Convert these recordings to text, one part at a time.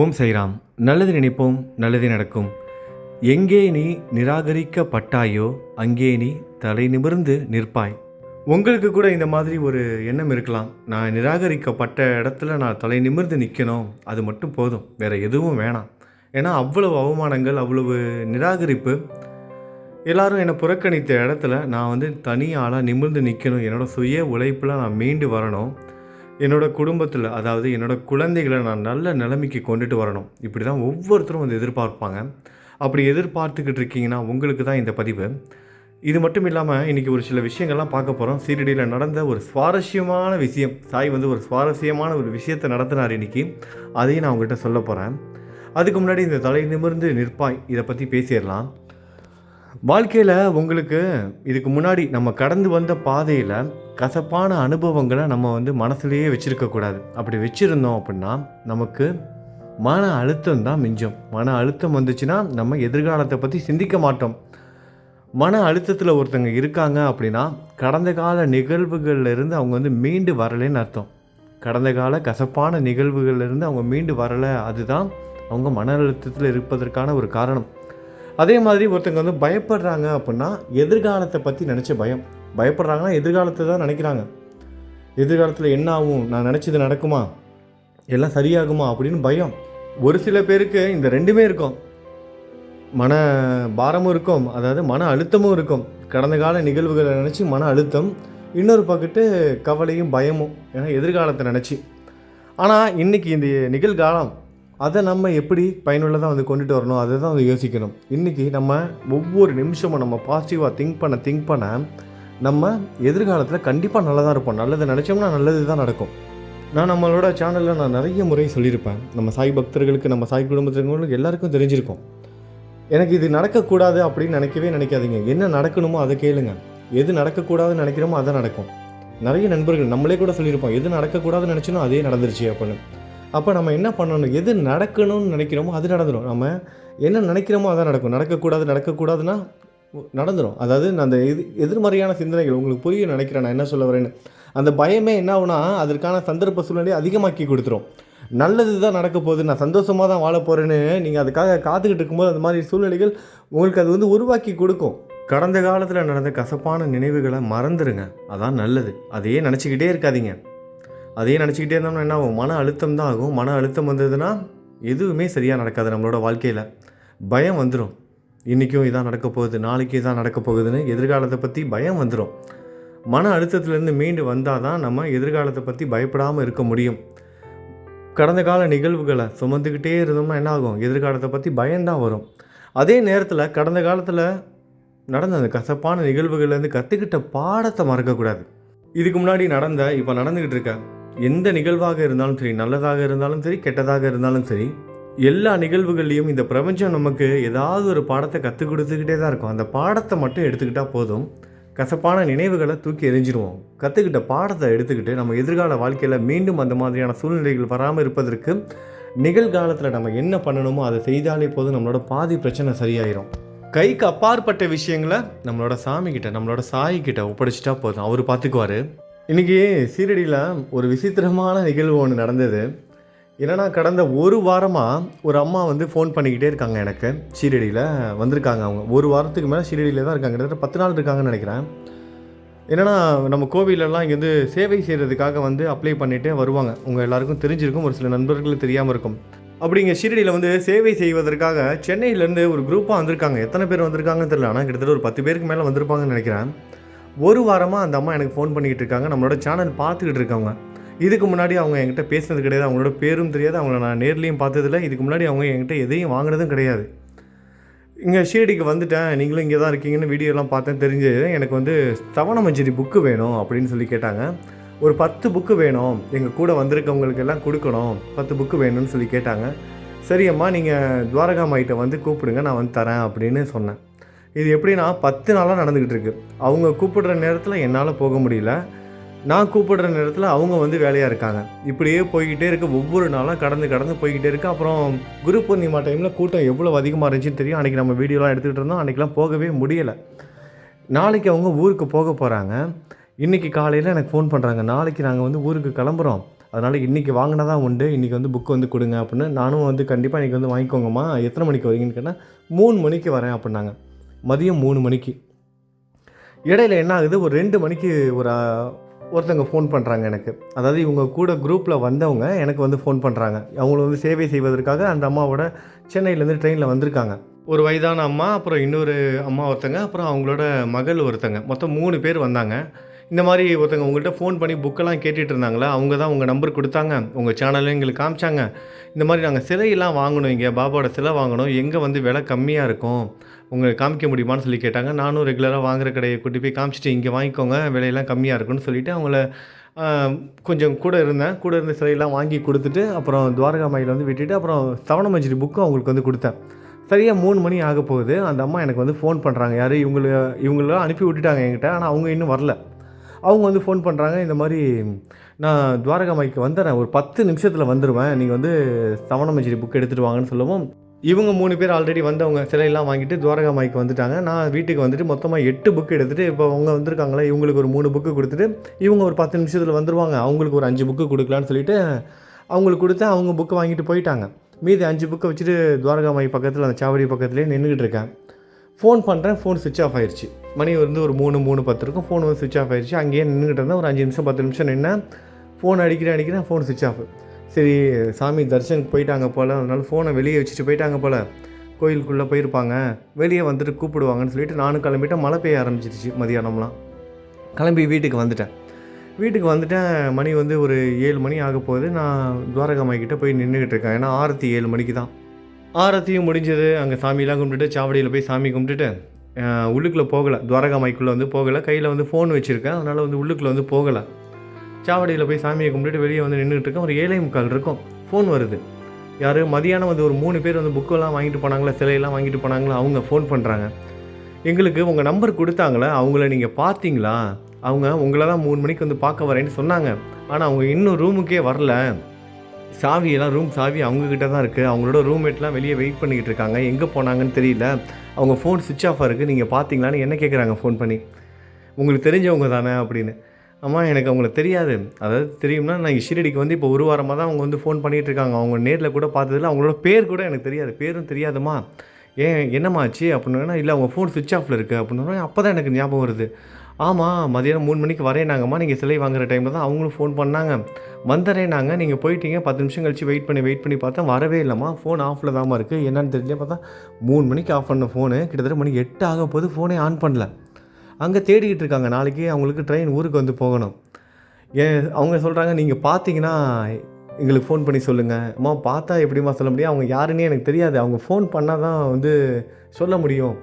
ஓம் சைராம். நல்லது நினைப்போம் நல்லது நடக்கும். எங்கே நீ நிராகரிக்கப்பட்டாயோ அங்கே நீ தலை நிமிர்ந்து நிற்பாய். உங்களுக்கு கூட இந்த மாதிரி ஒரு எண்ணம் இருக்கலாம். நான் நிராகரிக்கப்பட்ட இடத்துல நான் தலை நிமிர்ந்து நிற்கணும் அது மட்டும் போதும். வேறு எதுவும் வேணாம். ஏன்னா அவ்வளவு அவமானங்கள் அவ்வளவு நிராகரிப்பு எல்லாரும் என்னை புறக்கணித்த இடத்துல நான் வந்து தனியாளாக ஆளாக நிமிர்ந்து நிற்கணும் என்னோடய சுய உழைப்பில் நான் மீண்டு வரணும். என்னோடய குடும்பத்தில் அதாவது என்னோடய குழந்தைகளை நான் நல்ல நிலைமைக்கு கொண்டுட்டு வரணும். இப்படி தான் ஒவ்வொருத்தரும் வந்து எதிர்பார்ப்பாங்க. அப்படி எதிர்பார்த்துக்கிட்டு இருக்கீங்கன்னா உங்களுக்கு தான் இந்த பதிவு. இது மட்டும் இல்லாமல் இன்றைக்கி ஒரு சில விஷயங்கள்லாம் பார்க்க போகிறோம் சீரடியில் நடந்த ஒரு சுவாரஸ்யமான விஷயம். சாய் வந்து ஒரு சுவாரஸ்யமான ஒரு விஷயத்தை நடத்தினார் இன்னைக்கு. அதையும் நான் உங்கள்கிட்ட சொல்ல போகிறேன் அதுக்கு முன்னாடி இந்த தலை நிமிர்ந்து நிற்பாய் இதை பற்றி பேசிடலாம். வாழ்க்கையில் உங்களுக்கு இதுக்கு முன்னாடி நம்ம கடந்து வந்த பாதையில் கசப்பான அனுபவங்களை நம்ம வந்து மனசுலேயே வச்சுருக்கக்கூடாது அப்படி வச்சுருந்தோம் அப்படின்னா நமக்கு மன அழுத்தம் தான் மிஞ்சும். மன அழுத்தம் வந்துச்சுன்னா நம்ம எதிர்காலத்தை பற்றி சிந்திக்க மாட்டோம். மன அழுத்தத்தில் ஒருத்தங்க இருக்காங்க அப்படின்னா கடந்த கால நிகழ்வுகள்லேருந்து அவங்க வந்து மீண்டு வரலைன்னு அர்த்தம். கடந்த கால கசப்பான நிகழ்வுகள்லேருந்து அவங்க மீண்டு வரலை அதுதான் அவங்க மன அழுத்தத்தில் இருப்பதற்கான ஒரு காரணம். அதே மாதிரி ஒருத்தங்க வந்து பயப்படுறாங்க அப்படின்னா எதிர்காலத்தை பற்றி நினச்ச பயம். பயப்படுறாங்கன்னா எதிர்காலத்தை தான் நினைக்கிறாங்க. எதிர்காலத்தில் என்ன ஆகும்? நான் நினச்சது நடக்குமா? எல்லாம் சரியாகுமா? அப்படின்னு பயம். ஒரு சில பேருக்கு இந்த ரெண்டுமே இருக்கும். மன பாரமும் இருக்கும். அதாவது மன அழுத்தமும் இருக்கும். கடந்த கால நிகழ்வுகளை நினச்சி மன அழுத்தம் இன்னொரு பக்கத்து கவலையும் பயமும். ஏன்னா எதிர்காலத்தை நினச்சி. ஆனால் இன்றைக்கி இந்த நிகழ்காலம் அதை நம்ம எப்படி பயனுள்ளதாக வந்து கொண்டுட்டு வரணும் அதை தான் வந்து யோசிக்கணும். இன்றைக்கி நம்ம ஒவ்வொரு நிமிஷமும் நம்ம பாசிட்டிவாக திங்க் பண்ண திங்க் பண்ண நம்ம எதிர்காலத்தில் கண்டிப்பாக நல்லதாக இருப்போம். நல்லதை நினச்சோம்னா நல்லது தான் நடக்கும். நான் நம்மளோட சேனலில் நான் நிறைய முறை சொல்லியிருப்பேன். நம்ம சாய் பக்தர்களுக்கு நம்ம சாய் குடும்பத்தினர்களுக்கு எல்லாருக்கும் தெரிஞ்சிருக்கும். எனக்கு இது நடக்கக்கூடாது அப்படின்னு நினைக்கவே நினைக்காதீங்க. என்ன நடக்கணுமோ அதை கேளுங்க. எது நடக்கக்கூடாதுன்னு நினைக்கிறோமோ அதை நடக்கும். நிறைய நண்பர்கள் நம்மளே கூட சொல்லியிருப்போம். எது நடக்கக்கூடாதுன்னு நினச்சினோ அதே நடந்துருச்சு அப்படின்னு. அப்போ நம்ம என்ன பண்ணணும்? எது நடக்கணும்னு நினைக்கிறோமோ அது நடந்துடும் நம்ம என்ன நினைக்கிறோமோ அதான் நடக்கும். நடக்கக்கூடாது நடக்கக்கூடாதுன்னா நடந்துடும் அதாவது நான் அந்த எது எதிர்மறையான சிந்தனைகள் உங்களுக்கு புரிய நினைக்கிறேன் நான் என்ன சொல்ல வரேன்னு. அந்த பயமே என்ன ஆகுனா அதற்கான சந்தர்ப்ப சூழ்நிலையை அதிகமாக்கி கொடுத்துரும். நல்லது தான் நடக்க போகுது நான் சந்தோஷமாக தான் வாழ போகிறேன்னு நீங்கள் அதுக்காக காத்துக்கிட்டு இருக்கும்போது அந்த மாதிரி சூழ்நிலைகள் உங்களுக்கு அது வந்து உருவாக்கி கொடுக்கும். கடந்த காலத்தில் நடந்த கசப்பான நினைவுகளை மறந்துடுங்க அதான் நல்லது. அதையே நினச்சிக்கிட்டே இருக்காதீங்க. அதையே நினச்சிக்கிட்டே இருந்தோம்னா என்ன ஆகும்? மன அழுத்தம் தான் ஆகும். மன அழுத்தம் வந்ததுன்னா எதுவுமே சரியாக நடக்காது நம்மளோட வாழ்க்கையில். பயம் வந்துடும் இன்றைக்கும் இதான் நடக்க போகுது. நாளைக்கு இதான் நடக்க போகுதுன்னு எதிர்காலத்தை பற்றி பயம் வந்துடும் மன அழுத்தத்துலேருந்து மீண்டு வந்தால் தான் நம்ம எதிர்காலத்தை பற்றி பயப்படாமல் இருக்க முடியும். கடந்த கால நிகழ்வுகளை சுமந்துக்கிட்டே இருந்தோம்னா என்ன ஆகும்? எதிர்காலத்தை பற்றி பயம்தான் வரும். அதே நேரத்தில் கடந்த காலத்தில் நடந்த அந்த கசப்பான நிகழ்வுகள்லேருந்து கற்றுக்கிட்ட பாடத்தை மறக்கக்கூடாது இதுக்கு முன்னாடி நடந்த இப்போ நடந்துக்கிட்டு இருக்க எந்த நிகழ்வாக இருந்தாலும் சரி நல்லதாக இருந்தாலும் சரி கெட்டதாக இருந்தாலும் சரி எல்லா நிகழ்வுகள்லையும் இந்த பிரபஞ்சம் நமக்கு ஏதாவது ஒரு பாடத்தை கற்றுக் கொடுத்துக்கிட்டே தான் இருக்கும். அந்த பாடத்தை மட்டும் எடுத்துக்கிட்டால் போதும். கசப்பான நினைவுகளை தூக்கி எரிஞ்சிருவோம் கற்றுக்கிட்ட பாடத்தை எடுத்துக்கிட்டு நம்ம எதிர்கால வாழ்க்கையில் மீண்டும் அந்த மாதிரியான சூழ்நிலைகள் வராமல் இருப்பதற்கு நிகழ்காலத்தில் நம்ம என்ன பண்ணணுமோ அதை செய்தாலே போதும். நம்மளோட பாதி பிரச்சனை சரியாயிரும். கைக்கு அப்பாற்பட்ட விஷயங்களை நம்மளோட சாமி கிட்ட நம்மளோட சாய்கிட்ட ஒப்படைச்சிட்டா போதும். அவர் பார்த்துக்குவார் இன்றைக்கி சீரடியில் ஒரு விசித்திரமான நிகழ்வு ஒன்று நடந்தது. என்னன்னா கடந்த ஒரு வாரமாக ஒரு அம்மா வந்து ஃபோன் பண்ணிக்கிட்டே இருக்காங்க எனக்கு. சீரடியில் வந்திருக்காங்க அவங்க. ஒரு வாரத்துக்கு மேலே சீரடியில் தான் இருக்காங்க. கிட்டத்தட்ட பத்து நாள் இருக்காங்கன்னு நினைக்கிறேன். என்னன்னா நம்ம கோவிலெல்லாம் இங்கேருந்து சேவை செய்கிறதுக்காக வந்து அப்ளை பண்ணிகிட்டே வருவாங்க. உங்கள் எல்லாருக்கும் தெரிஞ்சிருக்கும். ஒரு சில நண்பர்களுக்கு தெரியாமல் இருக்கும். அப்படிங்க ஷீரடியில் வந்து சேவை செய்வதற்காக சென்னையிலேருந்து ஒரு குரூப்பாக வந்திருக்காங்க. எத்தனை பேர் வந்திருக்காங்கன்னு தெரியல. ஆனால் கிட்டத்தட்ட ஒரு பத்து பேருக்கு மேலே வந்திருப்பாங்கன்னு நினைக்கிறேன். ஒரு வாரமாக அந்த அம்மா எனக்கு ஃபோன் பண்ணிக்கிட்டு இருக்காங்க நம்மளோட சேனல் பார்த்துக்கிட்டு இருக்காங்க இதுக்கு முன்னாடி அவங்க என்கிட்ட பேசினது கிடையாது. அவங்களோட பேரும் தெரியாது. அவங்கள நான் நேர்லேயும் பார்த்ததில்ல. இதுக்கு முன்னாடி அவங்க என்கிட்ட எதையும் வாங்கினதும் கிடையாது. இங்கே ஷீரடிக்கு வந்துட்டேன். நீங்களும் இங்கே தான் இருக்கீங்கன்னு வீடியோலாம் பார்த்தேன். தெரிஞ்சது எனக்கு வந்து தவணமஞ்சரி புக்கு வேணும் அப்படின்னு சொல்லி கேட்டாங்க. ஒரு பத்து புக்கு வேணும். எங்கள் கூட வந்திருக்கவங்களுக்கு எல்லாம் கொடுக்கணும். பத்து புக்கு வேணும்னு சொல்லி கேட்டாங்க. சரி அம்மா நீங்கள் துவாரகா மாயிட்ட வந்து கூப்பிடுங்க. நான் வந்து தரேன் அப்படின்னு சொன்னேன். இது எப்படின்னா பத்து நாளாக நடந்துக்கிட்டு இருக்கு. அவங்க கூப்பிடுற நேரத்தில் என்னால் போக முடியல. நான் கூப்பிடுற நேரத்தில் அவங்க வந்து வேலையாக இருக்காங்க. இப்படியே போய்கிட்டே இருக்க. ஒவ்வொரு நாளாக கடந்து கடந்து போய்கிட்டே இருக்கு. அப்புறம் குரு பூர்ணிமா டைமில் கூட்டம் எவ்வளோ அதிகமாக இருந்துச்சுன்னு தெரியும். அன்றைக்கி நம்ம வீடியோலாம் எடுத்துக்கிட்டு இருந்தோம். அன்றைக்கெலாம் போகவே முடியலை. நாளைக்கு அவங்க ஊருக்கு போக போகிறாங்க இன்றைக்கி காலையில் எனக்கு ஃபோன் பண்ணுறாங்க நாளைக்கு நாங்கள் வந்து ஊருக்கு கிளம்புறோம். அதனால் இன்றைக்கி வாங்கினா தான் உண்டு. இன்றைக்கி வந்து புக் வந்து கொடுங்க அப்படின்னு. நானும் வந்து கண்டிப்பாக இன்றைக்கி வந்து வாங்கிக்கோங்கம்மா. எத்தனை மணிக்கு வரீங்கன்னு கேட்டால் மூணு மணிக்கு வரேன் அப்படின்னாங்க. மதியம் மூணு மணிக்கு. இடையில என்ன ஆகுது ஒரு ரெண்டு மணிக்கு ஒரு ஒருத்தவங்க ஒருத்தங்க ஃபோன் பண்ணுறாங்க எனக்கு. அதாவது இவங்க கூட குரூப்பில் வந்தவங்க எனக்கு வந்து ஃபோன் பண்ணுறாங்க அவங்கள வந்து சேவை செய்வதற்காக அந்த அம்மாவோட சென்னையிலேருந்து ட்ரெயினில் வந்திருக்காங்க. ஒரு வயதான அம்மா அப்புறம் இன்னொரு அம்மா ஒருத்தங்க அப்புறம் அவங்களோட மகள் ஒருத்தங்க. மொத்தம் மூணு பேர் வந்தாங்க. இந்த மாதிரி ஒருத்தங்க உங்கள்கிட்ட ஃபோன் பண்ணி புக்கெல்லாம் கேட்டுட்டு இருந்தாங்களா அவங்க தான் உங்கள் நம்பர் கொடுத்தாங்க உங்கள் சேனலில் எங்களுக்கு காமிச்சாங்க. இந்த மாதிரி நாங்கள் சிலையெல்லாம் வாங்கணும் இங்கே. பாபாவோட சிலை வாங்கணும். எங்கே வந்து விலை கம்மியாக இருக்கும்? உங்களுக்கு காமிக்க முடியுமான்னு சொல்லி கேட்டாங்க. நானும் ரெகுலராக வாங்குற கடையை கூட்டி போய் காமிச்சிட்டு இங்கே வாங்கிக்கோங்க. விலையெல்லாம் கம்மியாக இருக்குன்னு சொல்லிவிட்டு அவங்கள கொஞ்சம் கூட இருந்தேன். கூட இருந்த சிலையெல்லாம் வாங்கி கொடுத்துட்டு அப்புறம் துவாரகா மாயில் வந்து விட்டுட்டு அப்புறம் சவணமஞ்சிரி புக்கும் அவங்களுக்கு வந்து கொடுத்தேன். சரியாக மூணு மணி ஆக போகுது. அந்த அம்மா எனக்கு வந்து ஃபோன் பண்ணுறாங்க யார்? இவங்கள இவங்களாம் அனுப்பி விட்டுட்டாங்க என்கிட்ட. ஆனால் அவங்க இன்னும் வரல. அவங்க வந்து ஃபோன் பண்ணுறாங்க இந்த மாதிரி நான் துவாரகா மாய்க்கு வந்துடுறேன் ஒரு பத்து நிமிஷத்தில் வந்துடுவேன் நீங்கள் வந்து சவணமஞ்சரி புக் எடுத்துகிட்டு வாங்கன்னு சொல்லவும். இவங்க மூணு பேர் ஆல்ரெடி வந்து அவங்க சிலையெல்லாம் வாங்கிட்டு துவாரகா மாய்க்கு வந்துட்டாங்க. நான் வீட்டுக்கு வந்துட்டு மொத்தமாக எட்டு புக்கு எடுத்துகிட்டு இப்போ அவங்க வந்திருக்காங்களே இவங்களுக்கு ஒரு மூணு புக்கு கொடுத்துட்டு இவங்க ஒரு பத்து நிமிஷத்தில் வந்துருவாங்க. அவங்களுக்கு ஒரு அஞ்சு புக்கு கொடுக்கலான்னு சொல்லிட்டு அவங்களுக்கு கொடுத்து அவங்க புக்கு வாங்கிட்டு போயிட்டாங்க. மீதி அஞ்சு புக்கை வச்சுட்டு துவாரகா மாய் பக்கத்தில் அந்த சாவடி பக்கத்துலேயே நின்றுக்கிட்டு இருக்கேன். ஃபோன் பண்ணுறேன் ஃபோன் சுவிட்ச் ஆஃப் ஆயிடுச்சு மணி வந்து ஒரு மூணு மூணு பத்து இருக்கும். ஃபோன் வந்து சுவிட்ச் ஆஃப் ஆயிடுச்சு அங்கேயே நின்றுக்கிட்டு இருந்தேன். ஒரு அஞ்சு நிமிஷம் பத்து நிமிஷம் நின்று ஃபோன் அடிக்கிறேன் அடிக்கிறேன் ஃபோன் சுவிட்ச் ஆஃப் சரி சாமி தரிசனுக்கு போயிட்டாங்க போல். அதனால ஃபோனை வெளியே வச்சுட்டு போயிட்டாங்க போல். கோயிலுக்குள்ளே போயிருப்பாங்க. வெளியே வந்துட்டு கூப்பிடுவாங்கன்னு சொல்லிட்டு நானும் கிளம்பிட்டேன். மழை பெய்ய ஆரம்பிச்சிருச்சு மதியானம்லாம். கிளம்பி வீட்டுக்கு வந்துட்டேன். வீட்டுக்கு வந்துட்டேன். மணி வந்து ஒரு ஏழு மணி ஆக போகுது நான் துவாரகாமாய்கிட்ட போய் நின்றுக்கிட்டு இருக்கேன். ஏன்னா ஆரத்தி ஏழு மணிக்கு தான். ஆரத்தியும் முடிஞ்சது. அங்கே சாமியெலாம் கும்பிட்டுட்டு சாவடியில் போய் சாமி கும்பிட்டுட்டு உள்ளுக்குள்ளே போகலை. துவாரகா மைக்குள்ளே வந்து போகலை. கையில் வந்து ஃபோன் வச்சுருக்கேன். அதனால் வந்து உள்ளுக்குள்ளே வந்து போகலை. சாவடியில் போய் சாமியை கும்பிட்டுட்டு வெளியே வந்து நின்றுட்டு இருக்கேன். ஒரு ஏழை முக்கால் இருக்கும். ஃபோன் வருது. யார்? மதியானம் வந்து ஒரு மூணு பேர் வந்து புக்கெல்லாம் வாங்கிட்டு போனாங்களா? சிலையெல்லாம் வாங்கிட்டு போனாங்களா? அவங்க ஃபோன் பண்ணுறாங்க எங்களுக்கு உங்கள் நம்பர் கொடுத்தாங்களே? அவங்கள நீங்கள் பார்த்தீங்களா? அவங்க உங்களை தான் மூணு மணிக்கு வந்து பார்க்க வரேன்னு சொன்னாங்க. ஆனால் அவங்க இன்னும் ரூமுக்கே வரல. சாவியெல்லாம் ரூம் சாவி அவங்கக்கிட்ட தான் இருக்குது அவங்களோட ரூம்மேட்லாம் வெளியே வெயிட் பண்ணிக்கிட்டு இருக்காங்க. எங்கே போனாங்கன்னு தெரியல. அவங்க ஃபோன் சுவிட்ச் ஆஃபாக இருக்குது நீங்கள் பார்த்தீங்களான்னு என்ன கேட்குறாங்க ஃபோன் பண்ணி? உங்களுக்கு தெரிஞ்சவங்க தானே? அப்படின்னு. அம்மா எனக்கு அவங்கள தெரியாது. அதாவது தெரியும்னா நான் ஷிரடிக்கு வந்து இப்போ ஒரு வாரமாக தான் அவங்க வந்து ஃபோன் பண்ணிகிட்டு இருக்காங்க. அவங்க நேரில் கூட பார்த்ததில்ல. அவங்களோட பேர் கூட எனக்கு தெரியாது. பேரும் தெரியாதுமா ஏன் என்னம்மா ஆச்சு? அப்படின்னா இல்லை அவங்க ஃபோன் சுவிட்ச் ஆஃபில் இருக்குது அப்படின்னா அப்போ தான் எனக்கு ஞாபகம் வருது. ஆமாம் மதியானம் மூணு மணிக்கு வரையினாங்கம்மா நீங்கள் சிலை வாங்குகிற டைமில் தான் அவங்களும் ஃபோன் பண்ணாங்க. வந்துறேனாங்க நீங்கள் போயிட்டீங்க. பத்து நிமிஷம் கழிச்சு வெயிட் பண்ணி வெயிட் பண்ணி பார்த்தா வரவே இல்லைம்மா. ஃபோன் ஆஃபில் தாம்மா இருக்குது என்னென்னு தெரியல பார்த்தா மூணு மணிக்கு ஆஃப் பண்ண ஃபோனு கிட்டத்தட்ட மணி எட்டு ஆக போது ஃபோனே ஆன் பண்ணல. அங்கே தேடிக்கிட்டு இருக்காங்க. நாளைக்கு அவங்களுக்கு ட்ரெயின் ஊருக்கு வந்து போகணும். ஏன் அவங்க சொல்கிறாங்க நீங்கள் பார்த்தீங்கன்னா எங்களுக்கு ஃபோன் பண்ணி சொல்லுங்கள் அம்மா பார்த்தா எப்படிம்மா சொல்ல முடியும்? அவங்க யாருன்னே எனக்கு தெரியாது. அவங்க ஃபோன் பண்ணால் தான் வந்து சொல்ல முடியும்.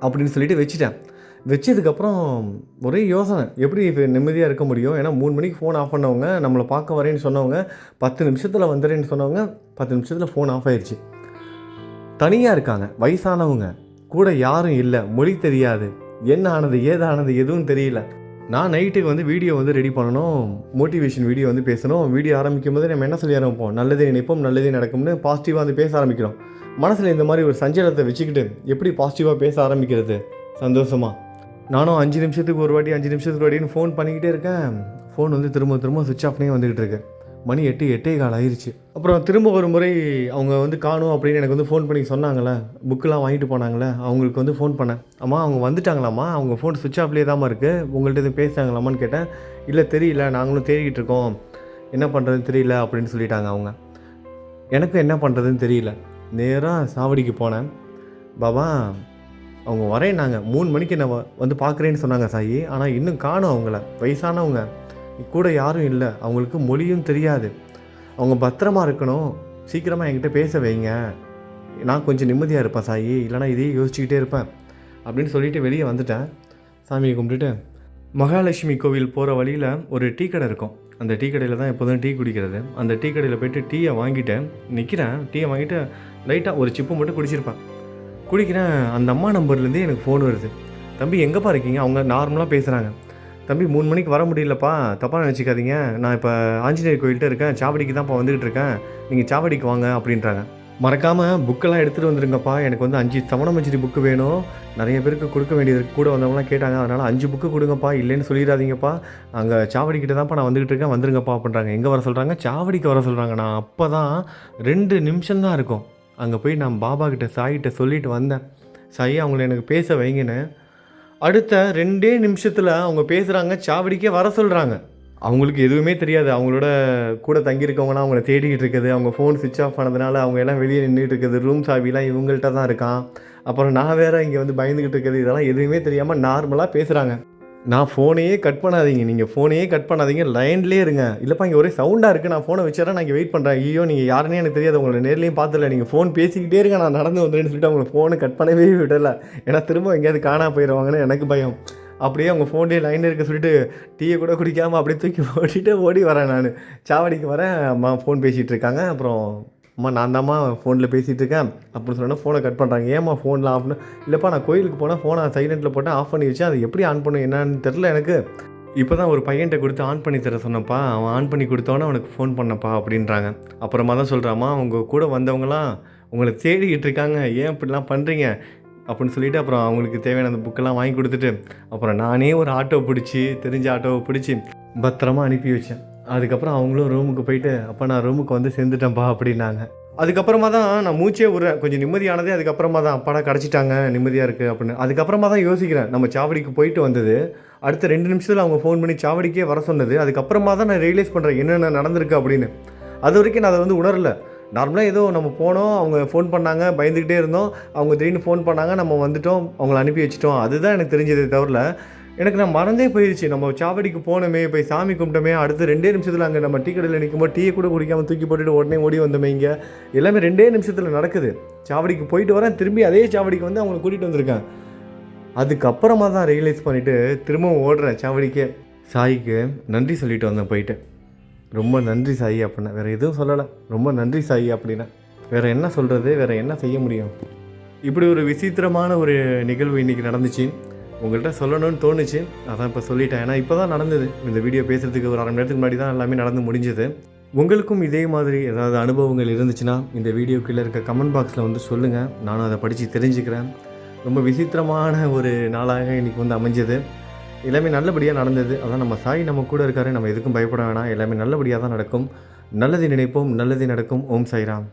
அப்படின்னு சொல்லிட்டு வச்சுட்டேன். வச்சதுக்கப்புறம் ஒரே யோசனை. எப்படி இப்போ நிம்மதியாக இருக்க முடியும்? ஏன்னா மூணு மணிக்கு ஃபோன் ஆஃப் பண்ணவங்க நம்மளை பார்க்க வரேன்னு சொன்னவங்க பத்து நிமிஷத்தில் வந்துடுறேன்னு சொன்னவங்க பத்து நிமிஷத்தில் ஃபோன் ஆஃப் ஆயிடுச்சு தனியாக இருக்காங்க வயசானவங்க. கூட யாரும் இல்லை மொழி தெரியாது. என்ன ஆனது ஏதானது எதுவும் தெரியல. நான் நைட்டுக்கு வந்து வீடியோ வந்து ரெடி பண்ணணும் மோட்டிவேஷன் வீடியோ வந்து பேசணும். வீடியோ ஆரம்பிக்கும் போது நம்ம என்ன சொல்லி ஆரம்பிப்போம்? நல்லதே நினைப்போம் நல்லதே நடக்கும்னு பாசிட்டிவாக வந்து பேச ஆரம்பிக்கிறோம். மனசில் இந்த மாதிரி ஒரு சஞ்சலத்தை வச்சுக்கிட்டு எப்படி பாசிட்டிவாக பேச ஆரம்பிக்கிறது? சந்தோஷமாக நானும் அஞ்சு நிமிஷத்துக்கு ஒரு வாட்டி அஞ்சு நிமிஷத்துக்கு ஒரு வாட்டின்னு ஃபோன் பண்ணிக்கிட்டே இருக்கேன். ஃபோன் வந்து திரும்ப திரும்ப சுவிட்ச் ஆஃப்னே வந்துக்கிட்டு இருக்கு. மணி எட்டு எட்டே கால் ஆயிடுச்சு அப்புறம் திரும்ப ஒரு முறை அவங்க வந்து காணும் அப்படின்னு எனக்கு வந்து ஃபோன் பண்ணி சொன்னாங்களே புக்கெலாம் வாங்கிட்டு போனாங்களே அவங்களுக்கு வந்து ஃபோன் பண்ணேன். அம்மா அவங்க வந்துட்டாங்களாம்மா? அவங்க ஃபோன் சுவிட்ச் ஆஃப்லேயே தான் இருக்குது உங்கள்கிட்ட எதுவும் பேசுகிறாங்களாமான்னு கேட்டேன். இல்லை தெரியல. நாங்களும் தேடிக்கிட்டு இருக்கோம். என்ன பண்ணுறதுன்னு தெரியல அப்படின்னு சொல்லிட்டாங்க அவங்க. எனக்கும் என்ன பண்ணுறதுன்னு தெரியல. நேராக சாவடிக்கு போனேன். பாபா அவங்க வரேன்னாங்க மூணு மணிக்கு என்ன வ- வந்து பார்க்குறேன்னு சொன்னாங்க சாயி. ஆனால் இன்னும் காணும் அவங்கள. வயசானவங்க. கூட யாரும் இல்லை. அவங்களுக்கு மொழியும் தெரியாது. அவங்க பத்திரமா இருக்கணும். சீக்கிரமாக என்கிட்ட பேச வைங்க. நான் கொஞ்சம் நிம்மதியாக இருப்பேன் சாயி. இல்லைனா இதையே யோசிச்சுக்கிட்டே இருப்பேன். அப்படின்னு சொல்லிட்டு வெளியே வந்துட்டேன். சாமியை கும்பிட்டுட்டு மகாலட்சுமி கோவில் போகிற வழியில் ஒரு டீ கடை இருக்கும். அந்த டீ கடையில் தான் எப்போதும் டீ குடிக்கிறது. அந்த டீ கடையில் போய்ட்டு டீயை வாங்கிட்டு நிற்கிறேன் டீயை வாங்கிட்டு லைட்டாக ஒரு சிப்பு மட்டும் குடிச்சிருப்பேன். குடிக்கிறேன். அந்த அம்மா நம்பர்லேருந்தே எனக்கு ஃபோன் வருது. தம்பி எங்கேப்பா இருக்கீங்க? அவங்க நார்மலாக பேசுகிறாங்க தம்பி மூணு மணிக்கு வர முடியலப்பா. தப்பாக நினச்சிக்காதீங்க. நான் இப்போ ஆஞ்சநேயர் கோயில்கிட்ட இருக்கேன். சாவடிக்கு தான்ப்பா வந்துக்கிட்டு இருக்கேன். நீங்கள் சாவடிக்கு வாங்க அப்படின்றாங்க. மறக்காமல் புக்கெல்லாம் எடுத்துகிட்டு வந்துருங்கப்பா. எனக்கு வந்து அஞ்சு சமணமஞ்சிரி புக்கு வேணும். நிறைய பேருக்கு கொடுக்க வேண்டியது கூட வந்தவங்களாம் கேட்டாங்க. அதனால் அஞ்சு புக்கு கொடுங்கப்பா. இல்லைன்னு சொல்லிடாதீங்கப்பா. அங்கே சாவடிக்கிட்ட தான்ப்பா நான் வந்துகிட்டு இருக்கேன். வந்துருங்கப்பா அப்படின்றாங்க. எங்கே வர சொல்கிறாங்க சாவடிக்கு வர சொல்கிறாங்க நான் அப்போ தான் ரெண்டு நிமிஷம் தான் இருக்கும். அங்கே போய் நான் பாபா கிட்ட சாயிட்ட சொல்லிட்டு வந்தேன். சாயி அவங்கள எனக்கு பேச வைங்கன்னு. அடுத்த ரெண்டே நிமிஷத்தில் அவங்க பேசுகிறாங்க சாவடிக்கே வர சொல்கிறாங்க அவங்களுக்கு எதுவுமே தெரியாது. அவங்களோட கூட தங்கியிருக்கவங்களாம் அவங்கள தேடிக்கிட்டு இருக்குது. அவங்க ஃபோன் சுவிட்ச் ஆஃப் ஆனதுனால அவங்க எல்லாம் வெளியே நின்றுட்டு இருக்குது. ரூம் சாவிலாம் இவங்கள்ட்ட தான் இருக்கான். அப்புறம் நான் வேறு இங்கே வந்து பயந்துக்கிட்டு இருக்குது. இதெல்லாம் எதுவுமே தெரியாமல் நார்மலாக பேசுகிறாங்க நான் ஃபோனையே கட் பண்ணாதீங்க. நீங்கள் ஃபோனையே கட் பண்ணாதீங்க. லைன்லேயே இருங்க. இல்லைப்பா இங்கே ஒரே சவுண்டாக இருக்குது நான் ஃபோனை வச்சுறேன் நான் இங்கே வெயிட் பண்ணுறேன் ஐயோ நீங்கள் யாருன்னே எனக்கு தெரியாது. உங்களை நேர்லேயும் பார்த்துல நீங்கள் ஃபோன் பேசிக்கிட்டே இருங்க. நான் நடந்து வந்துடுன்னு சொல்லிட்டு அவங்களை ஃபோனை கட் பண்ணவே விடலை. ஏன்னா திரும்ப எங்கேயாவது காணா போயிடுவாங்கன்னு எனக்கு பயம். அப்படியே அவங்க ஃபோன்லேயே லைன் இருக்க சொல்லிட்டு டீயை கூட குடிக்காமல் அப்படியே தூக்கி ஓட்டிட்டு ஓடி வரேன் நான். சாவடிக்கு வரேன். அம்மா ஃபோன் பேசிகிட்டு இருக்காங்க. அப்புறம் அம்மா நான் தாம்மா ஃபோனில் பேசிகிட்டு இருக்கேன் அப்படின்னு சொன்னோன்னா ஃபோனை கட் பண்ணுறாங்க ஏம்மா ஃபோனில் ஆஃப் இல்லைப்பா நான் கோயிலுக்கு போனால் ஃபோனை சைலண்ட்டில் போட்டு ஆஃப் பண்ணி வச்சேன். அது எப்படி ஆன் பண்ணும் என்னன்னு தெரில எனக்கு. இப்போ தான் ஒரு பையன்கிட்ட கொடுத்து ஆன் பண்ணி தர சொன்னப்பா அவன் ஆன் பண்ணி கொடுத்தோன்னே அவனுக்கு ஃபோன் பண்ணப்பா அப்படின்றாங்க. அப்புறமா தான் சொல்கிறாம்மா அவங்க கூட வந்தவங்களாம் உங்களை தேடிக்கிட்டு இருக்காங்க. ஏன் இப்படிலாம் பண்ணுறீங்க அப்படின்னு சொல்லிட்டு அப்புறம் அவங்களுக்கு தேவையான அந்த புக்கெல்லாம் வாங்கி கொடுத்துட்டு அப்புறம் நானே ஒரு ஆட்டோ பிடிச்சி தெரிஞ்ச ஆட்டோவை பிடிச்சி பத்திரமா அனுப்பி வச்சேன். அதுக்கப்புறம் அவங்களும் ரூமுக்கு போயிட்டு அப்போ நான் ரூமுக்கு வந்து சேர்ந்துட்டேன்ப்பா அப்படின்னாங்க. அதுக்கப்புறமா தான் நான் மூச்சே விட்றேன். கொஞ்சம் நிம்மதியானதே அதுக்கப்புறமா தான் அப்பாடா கிடச்சிட்டாங்க நிம்மதியாக இருக்குது அப்படின்னு. அதுக்கப்புறமா தான் யோசிக்கிறேன். நம்ம சாவடிக்கு போயிட்டு வந்தது அடுத்த ரெண்டு நிமிஷத்தில் அவங்க ஃபோன் பண்ணி சாவடிக்கே வர சொன்னது அதுக்கப்புறமா தான் நான் ரியலைஸ் பண்ணுறேன் என்னென்ன நடந்திருக்கு அப்படின்னு. அது வரைக்கும் நான் அதை வந்து உணரல. நார்மலாக ஏதோ நம்ம போனோம் அவங்க ஃபோன் பண்ணாங்க பயந்துக்கிட்டே இருந்தோம். அவங்க திடீர்னு ஃபோன் பண்ணாங்க நம்ம வந்துட்டோம் அவங்கள அனுப்பி வச்சிட்டோம். அதுதான் எனக்கு தெரிஞ்சதே தவிர எனக்கு நான் மறந்தே போயிடுச்சு நம்ம சாவடிக்கு போனோமே போய் சாமி கும்பிட்டோமே அடுத்து ரெண்டே நிமிஷத்தில் அங்கே நம்ம டீ கடையில் நிற்கும்போது டீயை கூட குடிக்காமல் தூக்கி போட்டுட்டு உடனே ஓடி வந்தோமே இங்கே. எல்லாமே ரெண்டே நிமிஷத்தில் நடக்குது. சாவடிக்கு போயிட்டு வரேன் திரும்பி அதே சாவடிக்கு வந்து அவங்கள கூட்டிகிட்டு வந்திருக்கேன். அதுக்கப்புறமா தான் ரியலைஸ் பண்ணிவிட்டு திரும்பவும் ஓடுறேன் சாவடிக்கே. சாய்க்கு நன்றி சொல்லிட்டு வந்தேன் போயிட்டு. ரொம்ப நன்றி சாயி அப்படின்னா வேறு எதுவும் சொல்லலை. ரொம்ப நன்றி சாயி அப்படின்னா வேறு என்ன சொல்கிறது வேறு என்ன செய்ய முடியும்? இப்படி ஒரு விசித்திரமான ஒரு நிகழ்வு இன்றைக்கி நடந்துச்சு. உங்கள்கிட்ட சொல்லணும்னு தோணுச்சு. அதான் இப்போ சொல்லிட்டேன். ஏன்னா இப்போ தான் நடந்தது. இந்த வீடியோ பேசுகிறதுக்கு ஒரு அரை மணி நேரத்துக்கு முன்னாடி தான் எல்லாமே நடந்து முடிஞ்சது. உங்களுக்கும் இதே மாதிரி ஏதாவது அனுபவங்கள் இருந்துச்சுன்னா இந்த வீடியோ கீழே இருக்க கமெண்ட் பாக்ஸில் வந்து சொல்லுங்கள் நானும் அதை படித்து தெரிஞ்சுக்கிறேன். ரொம்ப விசித்திரமான ஒரு நாளாக இன்றைக்கி வந்து அமைஞ்சது. எல்லாமே நல்லபடியாக நடந்தது. அதான் நம்ம சாய் நம்ம கூட இருக்காரு. நம்ம எதுக்கும் பயப்பட வேணாம். எல்லாமே நல்லபடியாக தான் நடக்கும். நல்லது நினைப்போம். நல்லது நடக்கும். ஓம் சாய்ராம்.